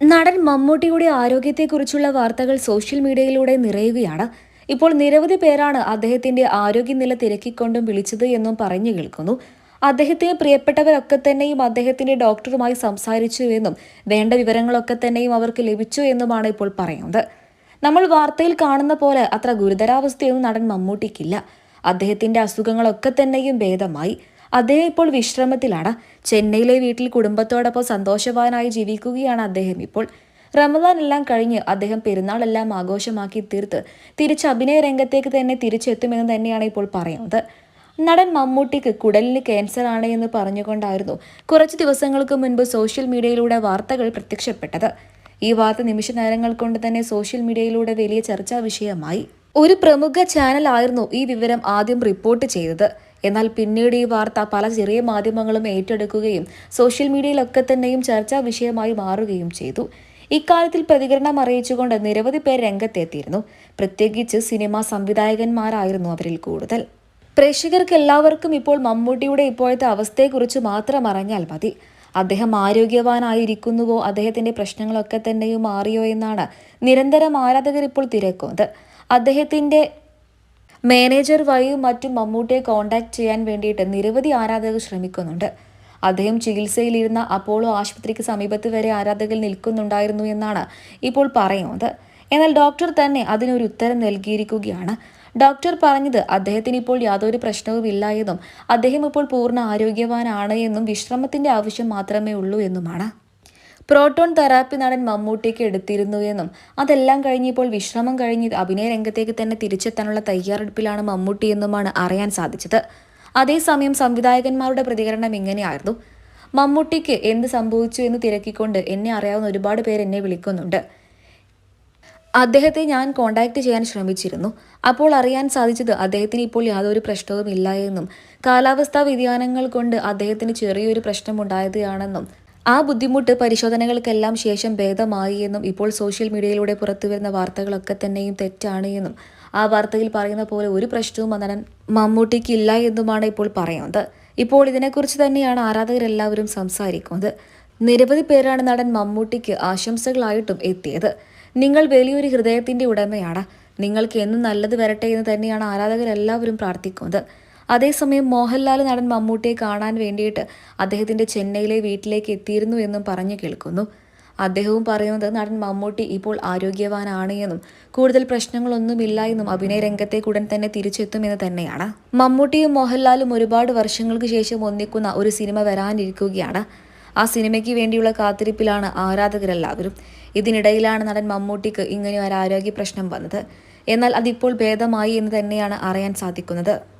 നടൻ മമ്മൂട്ടിയുടെ ആരോഗ്യത്തെക്കുറിച്ചുള്ള വാർത്തകൾ സോഷ്യൽ മീഡിയയിലൂടെ നിറയുകയാണ്. ഇപ്പോൾ നിരവധി പേരാണ് അദ്ദേഹത്തിന്റെ ആരോഗ്യനില തിരക്കിക്കൊണ്ടും വിളിച്ചത് എന്നും പറഞ്ഞു കേൾക്കുന്നു. അദ്ദേഹത്തിന് പ്രിയപ്പെട്ടവരൊക്കെ തന്നെയും അദ്ദേഹത്തിന്റെ ഡോക്ടറുമായി സംസാരിച്ചു എന്നും വേണ്ട വിവരങ്ങളൊക്കെ തന്നെയും അവർക്ക് ലഭിച്ചു എന്നുമാണ് ഇപ്പോൾ പറയുന്നത്. നമ്മൾ വാർത്തയിൽ കാണുന്ന പോലെ അത്ര ഗുരുതരാവസ്ഥയൊന്നും നടൻ മമ്മൂട്ടിക്കില്ല. അദ്ദേഹത്തിന്റെ അസുഖങ്ങളൊക്കെ തന്നെയും ഭേദമായി. അദ്ദേഹം ഇപ്പോൾ വിശ്രമത്തിലാണ്. ചെന്നൈയിലെ വീട്ടിൽ കുടുംബത്തോടൊപ്പം സന്തോഷവാനായി ജീവിക്കുകയാണ് അദ്ദേഹം. ഇപ്പോൾ റമദാൻ എല്ലാം കഴിഞ്ഞ് അദ്ദേഹം പെരുന്നാളെല്ലാം ആഘോഷമാക്കി തീർത്ത് തിരിച്ച് അഭിനയ രംഗത്തേക്ക് തന്നെ തിരിച്ചെത്തുമെന്ന് തന്നെയാണ് ഇപ്പോൾ പറയുന്നത്. നടൻ മമ്മൂട്ടിക്ക് കുടലിന് ക്യാൻസർ ആണ് എന്ന് പറഞ്ഞുകൊണ്ടായിരുന്നു കുറച്ച് ദിവസങ്ങൾക്ക് മുൻപ് സോഷ്യൽ മീഡിയയിലൂടെ വാർത്തകൾ പ്രത്യക്ഷപ്പെട്ടത്. ഈ വാർത്ത നിമിഷ നേരങ്ങൾ കൊണ്ട് തന്നെ സോഷ്യൽ മീഡിയയിലൂടെ വലിയ ചർച്ചാ വിഷയമായി. ഒരു പ്രമുഖ ചാനലായിരുന്നു ഈ വിവരം ആദ്യം റിപ്പോർട്ട് ചെയ്തത്. എന്നാൽ പിന്നീട് ഈ വാർത്ത പല ചെറിയ മാധ്യമങ്ങളും ഏറ്റെടുക്കുകയും സോഷ്യൽ മീഡിയയിലൊക്കെ തന്നെയും ചർച്ചാ വിഷയമായി മാറുകയും ചെയ്തു. ഇക്കാര്യത്തിൽ പ്രതികരണം അറിയിച്ചുകൊണ്ട് നിരവധി പേർ രംഗത്തെത്തിയിരുന്നു. പ്രത്യേകിച്ച് സിനിമാ സംവിധായകന്മാരായിരുന്നു അവരിൽ കൂടുതൽ. പ്രേക്ഷകർക്ക് എല്ലാവർക്കും ഇപ്പോൾ മമ്മൂട്ടിയുടെ ഇപ്പോഴത്തെ അവസ്ഥയെക്കുറിച്ച് മാത്രം അറിഞ്ഞാൽ മതി. അദ്ദേഹം ആരോഗ്യവാനായിരിക്കുന്നുവോ അദ്ദേഹത്തിന്റെ പ്രശ്നങ്ങളൊക്കെ തന്നെയും മാറിയോ എന്നാണ് നിരന്തരം ആരാധകർ ഇപ്പോൾ തിരക്കുന്നത്. അദ്ദേഹത്തിന്റെ മാനേജർ വഴിയും മറ്റും മമ്മൂട്ടിയെ കോൺടാക്ട് ചെയ്യാൻ വേണ്ടിയിട്ട് നിരവധി ആരാധകർ ശ്രമിക്കുന്നുണ്ട്. അദ്ദേഹം ചികിത്സയിലിരുന്ന അപ്പോളോ ആശുപത്രിക്ക് സമീപത്ത് വരെ ആരാധകർ നിൽക്കുന്നുണ്ടായിരുന്നു എന്നാണ് ഇപ്പോൾ പറയുന്നത്. എന്നാൽ ഡോക്ടർ തന്നെ അതിനൊരു ഉത്തരം നൽകിയിരിക്കുകയാണ്. ഡോക്ടർ പറഞ്ഞത് അദ്ദേഹത്തിന് ഇപ്പോൾ യാതൊരു പ്രശ്നവുമില്ല എന്നും അദ്ദേഹം ഇപ്പോൾ പൂർണ ആരോഗ്യവാനാണ് എന്നും വിശ്രമത്തിന്റെ ആവശ്യം മാത്രമേ ഉള്ളൂ എന്നുമാണ്. പ്രോട്ടോൺ തെറാപ്പി നടൻ മമ്മൂട്ടിക്ക് എടുത്തിരുന്നു എന്നും അതെല്ലാം കഴിഞ്ഞപ്പോൾ വിശ്രമം കഴിഞ്ഞ് അഭിനയ രംഗത്തേക്ക് തന്നെ തിരിച്ചെത്താനുള്ള തയ്യാറെടുപ്പിലാണ് മമ്മൂട്ടി എന്നുമാണ് അറിയാൻ സാധിച്ചത്. അതേസമയം സംവിധായകന്മാരുടെ പ്രതികരണം ഇങ്ങനെയായിരുന്നു. മമ്മൂട്ടിക്ക് എന്ത് സംഭവിച്ചു എന്ന് തിരക്കിക്കൊണ്ട് എന്നെ അറിയാവുന്ന ഒരുപാട് പേര് എന്നെ വിളിക്കുന്നുണ്ട്. അദ്ദേഹത്തെ ഞാൻ കോണ്ടാക്ട് ചെയ്യാൻ ശ്രമിച്ചിരുന്നു. അപ്പോൾ അറിയാൻ സാധിച്ചത് അദ്ദേഹത്തിന് ഇപ്പോൾ യാതൊരു പ്രശ്നവും ഇല്ല എന്നും കാലാവസ്ഥാ വ്യതിയാനങ്ങൾ കൊണ്ട് അദ്ദേഹത്തിന് ചെറിയൊരു പ്രശ്നമുണ്ടായതാണെന്നും ആ ബുദ്ധിമുട്ട് പരിശോധനകൾക്കെല്ലാം ശേഷം ഭേദമായി എന്നും ഇപ്പോൾ സോഷ്യൽ മീഡിയയിലൂടെ പുറത്തു വരുന്ന വാർത്തകളൊക്കെ തന്നെയും തെറ്റാണ് എന്നും ആ വാർത്തയിൽ പറയുന്ന പോലെ ഒരു പ്രശ്നവും നടൻ മമ്മൂട്ടിക്ക് ഇല്ല എന്നുമാണ് ഇപ്പോൾ പറയുന്നത്. ഇപ്പോൾ ഇതിനെക്കുറിച്ച് തന്നെയാണ് ആരാധകരെല്ലാവരും സംസാരിക്കുന്നത്. നിരവധി പേരാണ് നടൻ മമ്മൂട്ടിക്ക് ആശംസകളായിട്ടും എത്തിയത്. നിങ്ങൾ വലിയൊരു ഹൃദയത്തിന്റെ ഉടമയാണ്. നിങ്ങൾക്ക് എന്നും നല്ലത് വരട്ടെ എന്ന് തന്നെയാണ് ആരാധകരെല്ലാവരും പ്രാർത്ഥിക്കുന്നത്. അതേസമയം മോഹൻലാൽ നടൻ മമ്മൂട്ടിയെ കാണാൻ വേണ്ടിയിട്ട് അദ്ദേഹത്തിന്റെ ചെന്നൈയിലെ വീട്ടിലേക്ക് എത്തിയിരുന്നു എന്നും പറഞ്ഞു കേൾക്കുന്നു. അദ്ദേഹവും പറയുന്നത് നടൻ മമ്മൂട്ടി ഇപ്പോൾ ആരോഗ്യവാനാണ് എന്നും കൂടുതൽ പ്രശ്നങ്ങളൊന്നുമില്ല എന്നും അഭിനയ രംഗത്തേക്ക് ഉടൻ തന്നെ തിരിച്ചെത്തുമെന്ന് തന്നെയാണ്. മമ്മൂട്ടിയും മോഹൻലാലും ഒരുപാട് വർഷങ്ങൾക്ക് ശേഷം ഒന്നിക്കുന്ന ഒരു സിനിമ വരാനിരിക്കുകയാണ്. ആ സിനിമയ്ക്ക് വേണ്ടിയുള്ള കാത്തിരിപ്പിലാണ് ആരാധകരെല്ലാവരും. ഇതിനിടയിലാണ് നടൻ മമ്മൂട്ടിക്ക് ഇങ്ങനെ ഒരു ആരോഗ്യ പ്രശ്നം വന്നത്. എന്നാൽ അതിപ്പോൾ ഭേദമായി എന്ന് തന്നെയാണ് അറിയാൻ സാധിക്കുന്നത്.